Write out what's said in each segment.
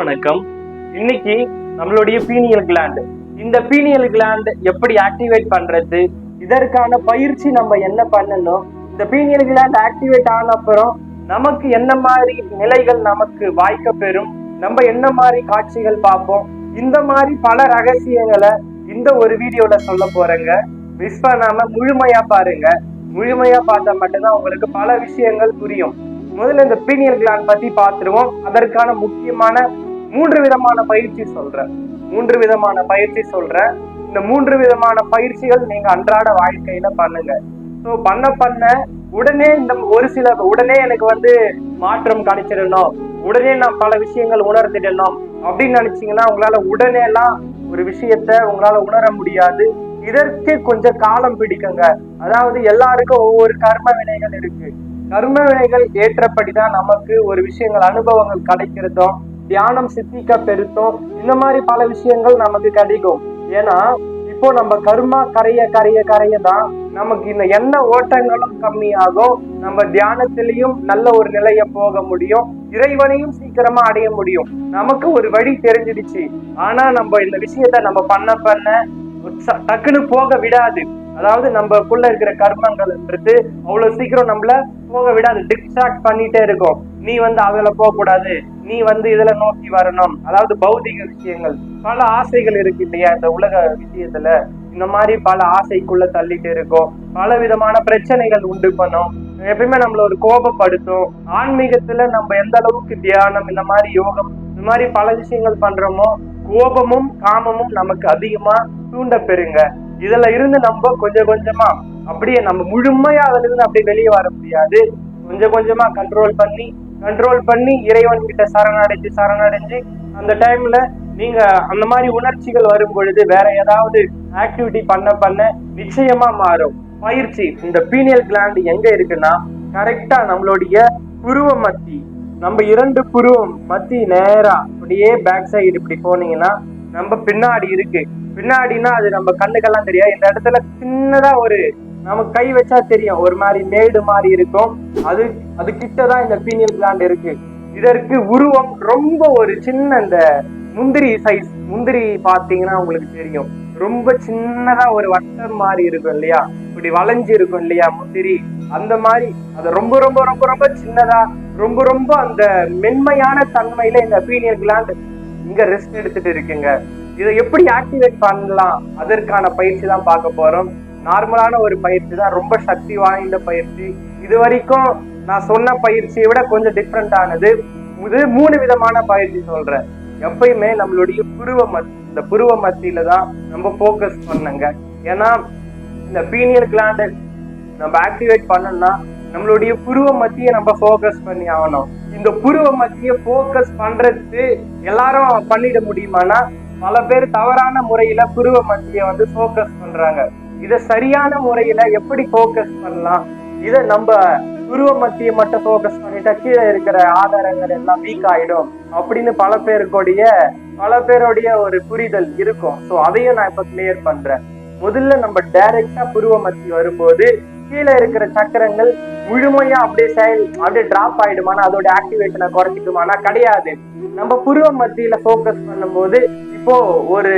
வணக்கம். இன்னைக்கு நம்மளுடைய பீனியல் கிளாண்ட் இந்த பீனியல் கிளாண்ட் எப்படி ஆக்டிவேட் பண்றது? இதற்கான பயிற்சி நம்ம என்ன பண்ணணும்? இந்த பீனியல் கிளாண்ட் ஆக்டிவேட் ஆன அப்புறம் நமக்கு என்ன மாதிரி நிலைகள் நமக்கு வாய்க்க பெறும்? நம்ம என்ன மாதிரி காட்சிகள் பார்ப்போம்? இந்த மாதிரி பல ரகசியங்களை இந்த ஒரு வீடியோல சொல்ல போறேங்க. மிஸ் பண்ணாம முழுமையா பாருங்க. முழுமையா பார்த்தா மட்டும்தான் உங்களுக்கு பல விஷயங்கள் புரியும். முதல்ல இந்த பீனியல் கிளாண்ட் பத்தி பார்த்துருவோம். அதற்கான முக்கியமான மூன்று விதமான பயிற்சி சொல்றேன் மூன்று விதமான பயிற்சி சொல்றேன் இந்த மூன்று விதமான பயிற்சிகள் நீங்க அன்றாட வாழ்க்கையில பண்ணுங்க. ஸோ பண்ண பண்ண உடனே இந்த ஒரு சில உடனே எனக்கு வந்து மாற்றம் கிடைச்சிடணும் உடனே நான் பல விஷயங்கள் உணர்ந்துடணும். அப்படின்னு நினைச்சீங்கன்னா உங்களால உடனே எல்லாம் ஒரு விஷயத்த உங்களால உணர முடியாது. இதற்கு கொஞ்சம் காலம் பிடிக்குங்க. அதாவது எல்லாருக்கும் ஒவ்வொரு கர்ம வினைகள் இருக்கு. கர்ம வினைகள் ஏற்றபடிதான் நமக்கு ஒரு விஷயங்கள் அனுபவங்கள் கிடைக்கிறதும் தியானம் சித்திக்க பெருத்தம் இந்த மாதிரி பல விஷயங்கள் நமக்கு கிடைக்கும். ஏன்னா இப்போ நம்ம கர்மா கரைய கரைய கரைய தான் நமக்கு இந்த எண்ண ஓட்டங்களும் கம்மியாகும். நம்ம தியானத்திலையும் நல்ல ஒரு நிலைய போக முடியும். இறைவனையும் சீக்கிரமா அடைய முடியும். நமக்கு ஒரு வழி தெரிஞ்சிடுச்சு. ஆனா நம்ம இந்த விஷயத்த நம்ம பண்ண பண்ண டக்குன்னு போக விடாது. அதாவது நம்மக்குள்ள இருக்கிற கர்மங்கள்ன்றது அவ்வளவு சீக்கிரம் நம்மள போக விடாது. டிஸ்ட்ராக்ட் பண்ணிட்டே இருக்கும். நீ வந்து அதுல போக கூடாது நீ வந்து இதுல நோக்கி வரணும். அதாவது பௌதிக விஷயங்கள். பல ஆசைகள் இருக்கு இல்லையா இந்த உலக விஷயத்துல? இந்த மாதிரி பல ஆசைக்குள்ள தள்ளிட்டு இருக்கும். பல விதமான பிரச்சனைகள் உண்டு பண்ணும். எப்பயுமே நம்மள ஒரு கோபப்படுத்தும். ஆன்மீகத்துல நம்ம எந்த அளவுக்கு தியானம் இந்த மாதிரி யோகம் இந்த மாதிரி பல விஷயங்கள் பண்றோமோ கோபமும் காமமும் நமக்கு அதிகமா தூண்ட பெறுங்க இதுல இருந்து நம்ம கொஞ்சம் கொஞ்சமா அப்படியே நம்ம முழுமையா அதுல இருந்து அப்படியே வெளியே வர முடியாது. கொஞ்சம் கொஞ்சமா கண்ட்ரோல் பண்ணி கண்ட்ரோல் பண்ணி இறைவன் கிட்ட சரணடைஞ்சு சரணடைஞ்சு அந்த டைம்ல நீங்க அந்த மாதிரி உணர்ச்சிகள் வரும் பொழுது வேற ஏதாவது ஆக்டிவிட்டி பண்ண பண்ண நிச்சயமா மாறும். பயிற்சி இந்த பீனியல் கிளாண்ட் எங்க இருக்குன்னா கரெக்டா நம்மளுடைய புருவ மத்தி நம்ம இரண்டு புருவம் மத்தி நேரா அப்படியே பேக் சைடு இப்படி போனீங்கன்னா நம்ம பின்னாடி இருக்கு. பின்னாடினா அது நம்ம கண்ணுக்கெல்லாம் தெரியாது. இந்த இடத்துல சின்னதா ஒரு நமக்கு கை வச்சா தெரியும். ஒரு மாதிரி மேடு மாதிரி இருக்கும். அது அது கிட்டதான் இந்த பீனியல் கிளாண்ட் இருக்கு. இதற்கு உருவம் ரொம்ப ஒரு சின்ன இந்த முந்திரி சைஸ் முந்திரி பாத்தீங்கன்னா உங்களுக்கு தெரியும். ரொம்ப சின்னதா ஒரு வட்டம் மாதிரி இருக்கும் இல்லையா? இப்படி வளைஞ்சு இருக்கும் இல்லையா முந்திரி? அந்த மாதிரி. அது ரொம்ப ரொம்ப ரொம்ப ரொம்ப சின்னதா ரொம்ப ரொம்ப அந்த மென்மையான தன்மையில இந்த பீனியல் கிளாண்ட் இங்க ரெஸ்ட் எடுத்துட்டு இருக்குங்க. இதை எப்படி ஆக்டிவேட் பண்ணலாம்? அதற்கான பயிற்சி தான் பார்க்க போறோம். நார்மலான ஒரு பயிற்சி தான் ரொம்ப சக்தி வாய்ந்த பயிற்சி. இது வரைக்கும் நான் சொன்ன பயிற்சியை விட கொஞ்சம் டிஃப்ரெண்ட் ஆனது. இது மூணு விதமான பயிற்சி சொல்றேன். எப்பயுமே நம்மளுடைய புருவ மத் இந்த புருவ மத்தியில தான் நம்ம ஃபோக்கஸ் பண்ணுங்க ஏன்னா இந்த பீனியல் கிளாண்ட் நம்ம ஆக்டிவேட் பண்ணோம்னா நம்மளுடைய புருவ மத்தியை நம்ம ஃபோக்கஸ் பண்ணி ஆகணும். இந்த புருவ மத்தியை ஃபோக்கஸ் பண்றதுக்கு எல்லாரும் பண்ணிட முடியுமானா பல பேர் தவறான முறையில புருவ மத்தியை வந்து ஃபோக்கஸ் பண்றாங்க. இதை சரியான முறையில எப்படி ஃபோக்கஸ் பண்ணலாம்? இதை நம்ம துருவ மத்திய மட்டும் ஃபோக்கஸ் பண்ணிட்டா கீழே இருக்கிற ஆதாரங்கள் எல்லாம் வீக் ஆயிடும் அப்படின்னு பல பேருக்குடைய பல பேருடைய ஒரு புரிதல் இருக்கும். ஸோ அதையும் நான் இப்போ கிளியர் பண்றேன். முதல்ல நம்ம டைரக்டா புருவ மத்தி வரும்போது கீழே இருக்கிற சக்கரங்கள் முழுமையா அப்படியே செயல் அப்படியே டிராப் ஆயிடுமானா அதோட ஆக்டிவேஷனை குறைச்சிக்குமானா கிடையாது. நம்ம புருவ மத்தியில ஃபோக்கஸ் பண்ணும்போது இப்போ ஒரு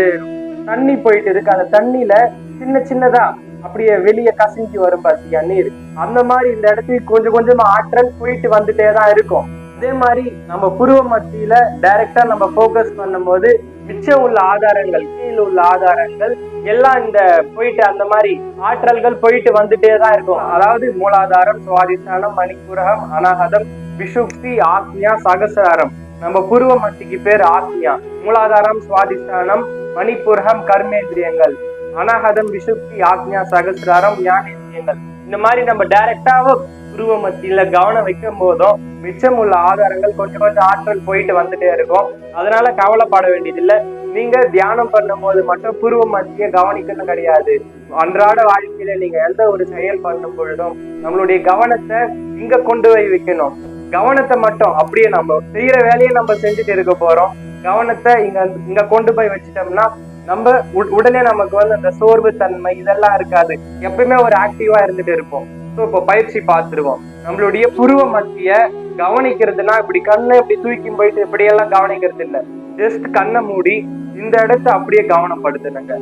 தண்ணி போயிட்டு இருக்கு. அந்த தண்ணியில சின்ன சின்னதா அப்படியே வெளியே கசிஞ்சு வரும் பாத்தியா நீர். அந்த மாதிரி இந்த இடத்துக்கு கொஞ்சம் கொஞ்சமா ஆற்றல் போயிட்டு வந்துட்டே தான் இருக்கும். அதே மாதிரி நம்ம புருவ மத்தியில டைரக்டா நம்ம ஃபோக்கஸ் பண்ணும்போது மிச்சம் உள்ள ஆதாரங்கள் கீழே உள்ள ஆதாரங்கள் எல்லாம் இந்த போயிட்டு அந்த மாதிரி ஆற்றல்கள் போயிட்டு வந்துட்டே தான் இருக்கும். அதாவது மூலாதாரம் சுவாதிஷ்டானம் மணிக்குரகம் அனாகதம் விஷுப்தி ஆக்ஞா சகசாரம். நம்ம புருவ மத்திக்கு பேர் ஆத்மியா மூலாதாரம் சுவாதிஷ்டானம் மணிப்புரகம் கர்மேந்திரியங்கள். அனாகதம் விஷுப்தி ஆக்ஞா சகசிராரம் ஞானேந்திரியங்கள் இந்த மாதிரி நம்ம டைரக்டாவ குருவ மத்தியில கவனம் வைக்கும் போதும் மிச்சம் உள்ள ஆதாரங்கள் கொஞ்சம் கொஞ்சம் ஆற்றல் போயிட்டு வந்துட்டே இருக்கும். அதனால கவலைப்பட வேண்டியதில்லை. நீங்க தியானம் பண்ணும்போது மட்டும் பூர்வ மத்திய கவனிக்கணும் கிடையாது. அன்றாட வாழ்க்கையில நீங்க எந்த ஒரு செயல் பண்ணும் பொழுதும் நம்மளுடைய கவனத்தை இங்க கொண்டு போய் வைக்கணும். கவனத்தை மட்டும் அப்படியே நம்ம செய்யற வேலையை நம்ம செஞ்சுட்டு இருக்க போறோம். கவனத்தை இங்க இங்க கொண்டு போய் வச்சுட்டோம்னா நம்ம உடனே நமக்கு வந்து அந்த சோர்வு தன்மை இதெல்லாம் இருக்காது. எப்பயுமே ஒரு ஆக்டிவா இருந்துட்டு இருப்போம். ஸோ இப்போ பயிற்சி பார்த்துருவோம். நம்மளுடைய புருவ மத்திய கவனிக்கிறதுனா இப்படி கண்ணை இப்படி தூக்கி போயிட்டு இப்படியெல்லாம் கவனிக்கிறது இல்ல. ஜஸ்ட் கண்ணை மூடி இந்த இடத்த அப்படியே கவனப்படுத்துனுங்க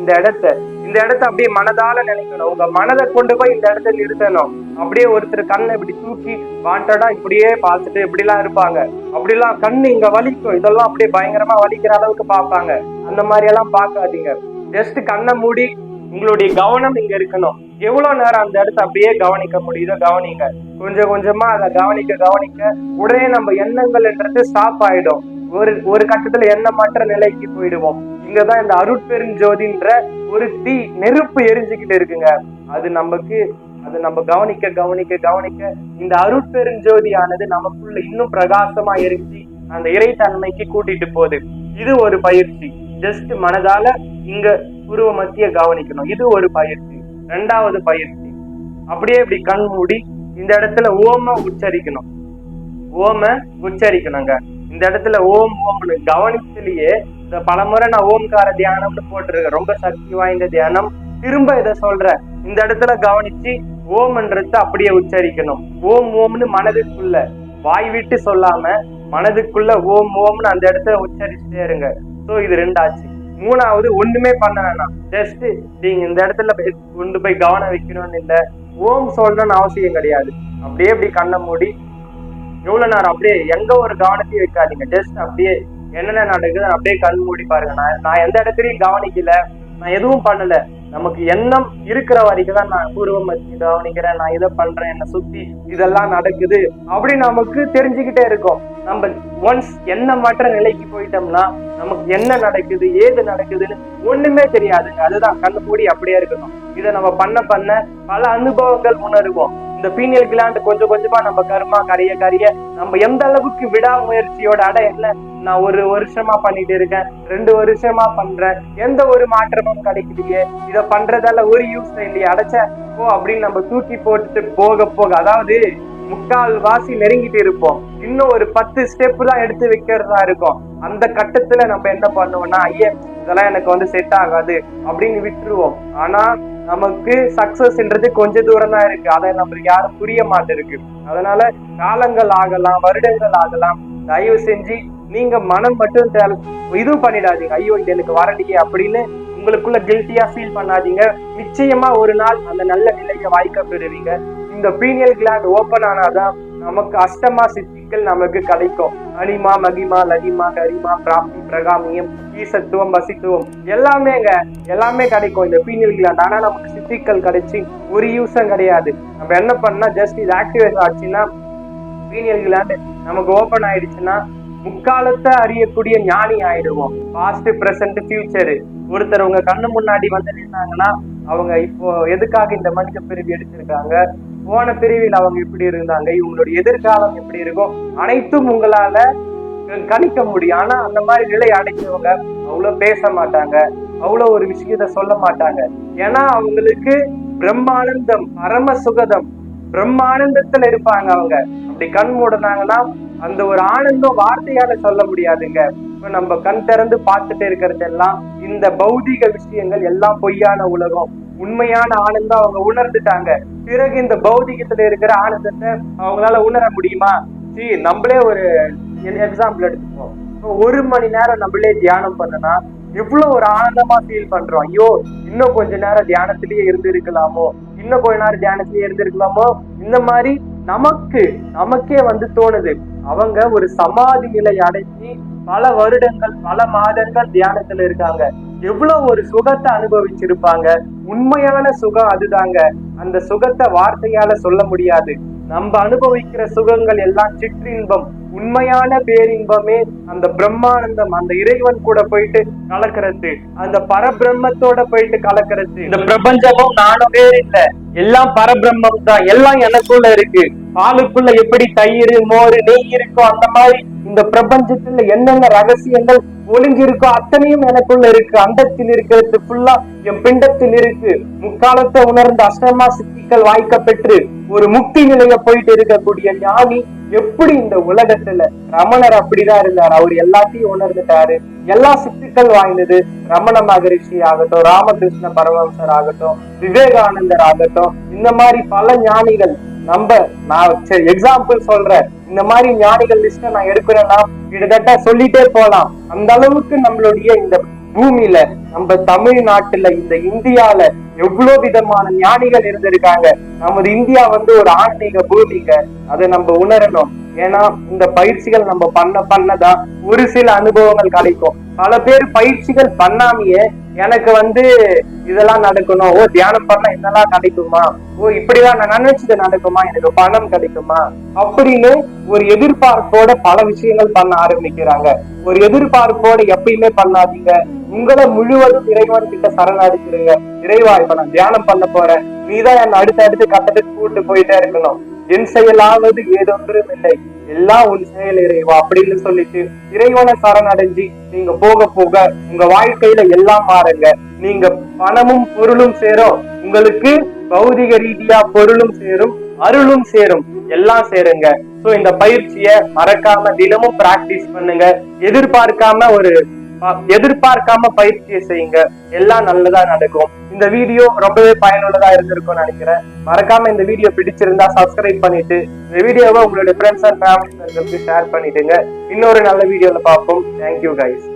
இந்த இடத்த இந்த இடத்த அப்படியே மனதால நினைக்கணும். உங்க மனதை கொண்டு போய் இந்த இடத்த நிறுத்தணும். அப்படியே ஒருத்தர் கண்ணை இப்படி தூக்கி வாண்டடா இப்படியே பார்த்துட்டு இப்படிலாம் இருப்பாங்க. அப்படிலாம் கண்ணு இங்க வலிக்கும். இதெல்லாம் அப்படியே பயங்கரமா வலிக்கிற அளவுக்கு பார்ப்பாங்க. அந்த மாதிரி எல்லாம் பார்க்காதீங்க. ஜஸ்ட் கண்ணை மூடி உங்களுடைய கவனம் இங்க இருக்கணும். எவ்வளவு நேரம் அந்த இடத்த அப்படியே கவனிக்க முடியுதோ கவனிங்க. கொஞ்சம் கொஞ்சமா அதை கவனிக்க கவனிக்க உடனே நம்ம எண்ணங்கள்ன்றது ஸ்டாப் ஆயிடும். ஒரு ஒரு கட்டத்துல எண்ணமற்ற நிலைக்கு போயிடுவோம். இங்கதான் இந்த அருட்பெருஞ்சோதின்ற ஒரு தீ நெருப்பு எரிஞ்சுக்கிட்டு இருக்குங்க. அது நமக்கு அது நம்ம கவனிக்க கவனிக்க கவனிக்க இந்த அருட்பெருஞ்சோதியானது நமக்குள்ள இன்னும் பிரகாசமா எரிஞ்சு அந்த இறைத்தன்மைக்கு கூட்டிட்டு போகுது. இது ஒரு பயிற்சி. ஜஸ்ட் மனதால இங்க உருவ மத்திய கவனிக்கணும். இது ஒரு பயிற்சி. ரெண்டாவது பயிற்சி. அப்படியே இப்படி கண் மூடி இந்த இடத்துல ஓம உச்சரிக்கணும். ஓம உச்சரிக்கணுங்க. இந்த இடத்துல ஓம் ஓம்னு கவனிச்சுலயே இந்த பலமுறை நான் ஓம்கார தியானம்னு போட்டிருக்கேன். ரொம்ப சக்தி வாய்ந்த தியானம். திரும்ப இதை சொல்றேன் இந்த இடத்துல கவனிச்சு ஓம்ன்றது அப்படியே உச்சரிக்கணும். ஓம் ஓம்னு மனதுக்குள்ள வாய் விட்டு சொல்லாம மனதுக்குள்ள ஓம் ஓம்னு அந்த இடத்துல உச்சரிச்சுட்டே இருங்க. சோ இது ரெண்டாச்சு. மூணாவது ஒண்ணுமே பண்ண வேணாம். ஜஸ்ட் நீங்க இந்த இடத்துல போய் கொண்டு போய் கவனம் வைக்கணும்னு இல்ல. ஓம் சொல்லணும்னு அவசியம் கிடையாது. அப்படியே இப்படி கண்ணை மூடி எவ்வளோ நேரம் அப்படியே எங்க ஒரு கவனத்தையும் வைக்காதீங்க. ஜஸ்ட் அப்படியே என்னென்ன நடக்குது அப்படியே கண் மூடி பாருங்க. நான் நான் எந்த இடத்துலயும் கவனிக்கல. நான் எதுவும் பண்ணல. நமக்கு எண்ணம் இருக்கிற வரைக்கும் தான் நான் பூர்வம் வச்சு கவனிக்கிறேன். நான் இதை பண்றேன் என்னை சுத்தி இதெல்லாம் நடக்குது அப்படி நமக்கு தெரிஞ்சுக்கிட்டே இருக்கும். நம்ம ஒன்ஸ் எண்ணமற்ற நிலைக்கு போயிட்டோம்னா நமக்கு என்ன நடக்குது ஏது நடக்குதுன்னு ஒண்ணுமே தெரியாதுங்க. அதுதான் கண்ணு மூடி அப்படியே இருக்கணும். இதை நம்ம பண்ண பண்ண பல அனுபவங்கள் உணருவோம். இந்த பீனியல் கிளாண்ட் கொஞ்சம் கொஞ்சமா நம்ம கருமா கரைய கரைய நம்ம எந்த அளவுக்கு விடாமுயற்சியோட அட என்ன நான் ஒரு வருஷமா பண்ணிட்டு இருக்கேன் ரெண்டு வருஷமா பண்றேன் எந்த ஒரு மாற்றமும் கிடைக்கலையே இதை பண்றதால ஒரு யூஸ் இல்லையே அடைச்ச ஓ அப்படின்னு நம்ம தூக்கி போட்டுட்டு போக போக அதாவது முக்கால் வாசி நெருங்கிட்டு இருப்போம். இன்னும் ஒரு பத்து ஸ்டெப் தான் எடுத்து வைக்கிறதா இருக்கும். அந்த கட்டத்துல நம்ம என்ன பண்ணுவோம்னா ஐயே இதெல்லாம் எனக்கு வந்து செட் ஆகாது அப்படின்னு விட்டுருவோம். ஆனா நமக்கு சக்சஸ்ன்றது கொஞ்ச தூரம் தான் இருக்கு. அதை நம்மளுக்கு யாரும் புரிய மாட்டிருக்கு. அதனால காலங்கள் ஆகலாம் வருடங்கள் ஆகலாம். தயவு செஞ்சு நீங்க மனம் மட்டும் தேவை இதுவும் பண்ணிடாதீங்க. ஐயோ இது எனக்கு வரலையே அப்படின்னு உங்களுக்குள்ள கில்ட்டியா ஃபீல் பண்ணாதீங்க. நிச்சயமா ஒரு நாள் அந்த நல்ல நிலையை வாய்க்க பெறுவீங்க. இந்த பீனியல் கிளாண்ட் ஓபன் ஆனாதான் நமக்கு அஷ்டமா சித்திகள் நமக்கு கிடைக்கும். அனிமா மகிமா லகிமா கரிமா பிராப்தி பிரகாமியம் ஈசத்துவம் வசித்துவம் எல்லாமேங்க எல்லாமே கிடைக்கும் இந்த பீனியல் கிளாண்ட் ஆனா நமக்கு சித்திகள் கிடைச்சி ஒரு யூஸும் கிடையாது. நம்ம என்ன பண்ணா ஜஸ்ட் இது ஆக்டிவேட் ஆச்சுன்னா பீனியல் கிளாண்ட் நமக்கு ஓபன் ஆயிடுச்சுன்னா முக்காலத்தை அறியக்கூடிய ஞானி ஆயிடுவோம். பாஸ்ட் பிரசன்ட் ஃபியூச்சரு ஒருத்தர் உங்க கண்ணு முன்னாடி வந்து நின்னாங்கன்னா அவங்க இப்போ எதுக்காக இந்த மனித பிரிவு எடுத்திருக்காங்க? போன பிரிவில் அவங்க எப்படி இருந்தாங்க? இவங்களுடைய எதிர்காலம் எப்படி இருக்கும் அனைத்தும் உங்களால கணிக்க முடியும். ஆனா அந்த மாதிரி நிலை அடைஞ்சவங்க அவ்வளவு பேச மாட்டாங்க. அவ்வளவு ஒரு விஷயத்த சொல்ல மாட்டாங்க. ஏன்னா அவங்களுக்கு பிரம்மானந்தம் பரம சுகதம் பிரம்மானந்தத்துல இருப்பாங்க அவங்க. அப்படி கண் மூடினாங்கன்னா அந்த ஒரு ஆனந்தம் வார்த்தையால சொல்ல முடியாதுங்க. இப்ப நம்ம கண் திறந்து பார்த்துட்டு இருக்கிறது எல்லாம் இந்த பௌதிக விஷயங்கள் எல்லாம் பொய்யான உலகம். உண்மையான ஆனந்தம் அவங்க உணர்ந்துட்டாங்க. பிறகு இந்த பௌதிகத்துல இருக்கிற ஆனந்தத்தை அவங்களால உணர முடியுமா? சி நம்மளே ஒரு எக்ஸாம்பிள் எடுத்துப்போம் ஒரு மணி நேரம் நம்மளே தியானம் பண்ணனா எவ்வளவு ஒரு ஆனந்தமா ஃபீல் பண்றோம். ஐயோ இன்னும் கொஞ்ச நேரம் தியானத்திலேயே இருந்திருக்கலாமோ? இன்னும் கொஞ்ச நேரம் தியானத்திலேயே இருந்திருக்கலாமோ? இந்த மாதிரி நமக்கு நமக்கே வந்து தோணுது. அவங்க ஒரு சமாதி நிலை அடைச்சி பல வருடங்கள் பல மாதங்கள் தியானத்துல இருக்காங்க. எவ்வளவு ஒரு சுகத்தை அனுபவிச்சிருப்பாங்க. உண்மையான சுகம் அதுதாங்க. அந்த சுகத்தை வார்த்தையால சொல்ல முடியாது. நம்ம அனுபவிக்கிற சுகங்கள் எல்லாம் சிற்றின்பம். உண்மையான பேரின்பமே அந்த பிரம்மானந்தம் அந்த இறைவன் கூட போயிட்டு கலக்கிறது. அந்த பரபிரம்மத்தோட போயிட்டு கலக்கிறது. இந்த பிரபஞ்சமும் நானும் பேர் இல்ல. எல்லாம் பரபிரம்மம் தான். எல்லாம் எனக்குள்ள இருக்கு. பாலுக்குள்ள எப்படி தயிர் மோர் நெய் இருக்கோ அந்த மாதிரி இந்த பிரபஞ்சத்துல என்னென்ன ரகசியங்கள் ஒளிஞ்சு இருக்கோ அத்தனையும் எனக்குள்ள இருக்கு. அண்டத்தில் இருக்கிறது ஃபுல்லா என் பிண்டத்தில் இருக்கு. முக்காலத்தை உணர்ந்த அஷ்டமா சித்திகள் வாய்க்க பெற்று ஒரு முக்தி நிலைய போயிட்டு இருக்கக்கூடிய ஞானி எப்படி இந்த உலகத்துல ரமணர் அப்படிதான் இருந்தார். அவர் எல்லாத்தையும் உணர்ந்துட்டாரு. எல்லா சித்துக்கள் வாய்ந்தது ரமண மகரிஷி ஆகட்டும் ராமகிருஷ்ண பரமஹம்சர் ஆகட்டும் விவேகானந்தர் ஆகட்டும். இந்த மாதிரி பல ஞானிகள் நம்ம நான் சரி எக்ஸாம்பிள் சொல்றேன். இந்த மாதிரி ஞானிகள் லிஸ்ட நான் எடுக்கிறேன்னா கிட்டத்தட்ட சொல்லிட்டே போலாம். அந்த அளவுக்கு நம்மளுடைய இந்த பூமியில நம்ம தமிழ்நாட்டுல இந்த இந்தியால எவ்வளவு விதமான ஞானிகள் இருந்திருக்காங்க. நமது இந்தியா வந்து ஒரு ஆன்மீக பூமிங்க. அதை நம்ம உணரணும். ஏன்னா இந்த பயிற்சிகள் நம்ம பண்ண பண்ணதான் ஒரு சில அனுபவங்கள் கிடைக்கும். பல பேர் பயிற்சிகள் பண்ணாமையே எனக்கு வந்து இதெல்லாம் நடக்கணும். ஓ தியானம் பண்ணா இதெல்லாம் கிடைக்குமா ஓ இப்படிதான் நான் நினைச்சது நடக்குமா? எனக்கு பணம் கிடைக்குமா? அப்படின்னு ஒரு எதிர்பார்ப்போட பல விஷயங்கள் பண்ண ஆரம்பிக்கிறாங்க. ஒரு எதிர்பார்ப்போட எப்பயுமே பண்ணாதீங்க. உங்களை முழுவதும் இறைவன் கிட்ட சரணடைச்சிருங்க இறைவா இப்ப நான் தியானம் பண்ண போறேன். நீதான் என்ன அடுத்து அடுத்து கட்டத்துக்கு கூட்டு போயிட்டே இருக்கணும். என் செயலாவது ஏதொன்றும் இல்லை. எல்லாம் உன் செயல் இறைவா அப்படின்னு சொல்லிட்டு இறைவனை சரணடைஞ்சு நீங்க போக போக உங்க வாழ்க்கையில எல்லாம் மாறுங்க. நீங்க பணமும் பொருளும் சேரும். உங்களுக்கு பௌதிக ரீதியா பொருளும் சேரும் அருளும் சேரும். எல்லாம் சேருங்க. சோ இந்த பயிற்சியை மறக்காம தினமும் பிராக்டிஸ் பண்ணுங்க. எதிர்பார்க்காம ஒரு எதிர்பார்க்காம பயிற்சியை செய்யுங்க. எல்லாம் நல்லதா நடக்கும். இந்த வீடியோ ரொம்பவே பயனுள்ளதா இருந்திருக்கும்னு நினைக்கிறேன். மறக்காம இந்த வீடியோ பிடிச்சிருந்தா சப்ஸ்கிரைப் பண்ணிட்டு இந்த வீடியோவை உங்களுடைய ஃப்ரெண்ட்ஸ் அண்ட் ஃபேமிலி ஷேர் பண்ணிடுங்க. இன்னொரு நல்ல வீடியோல பார்ப்போம். Thank you guys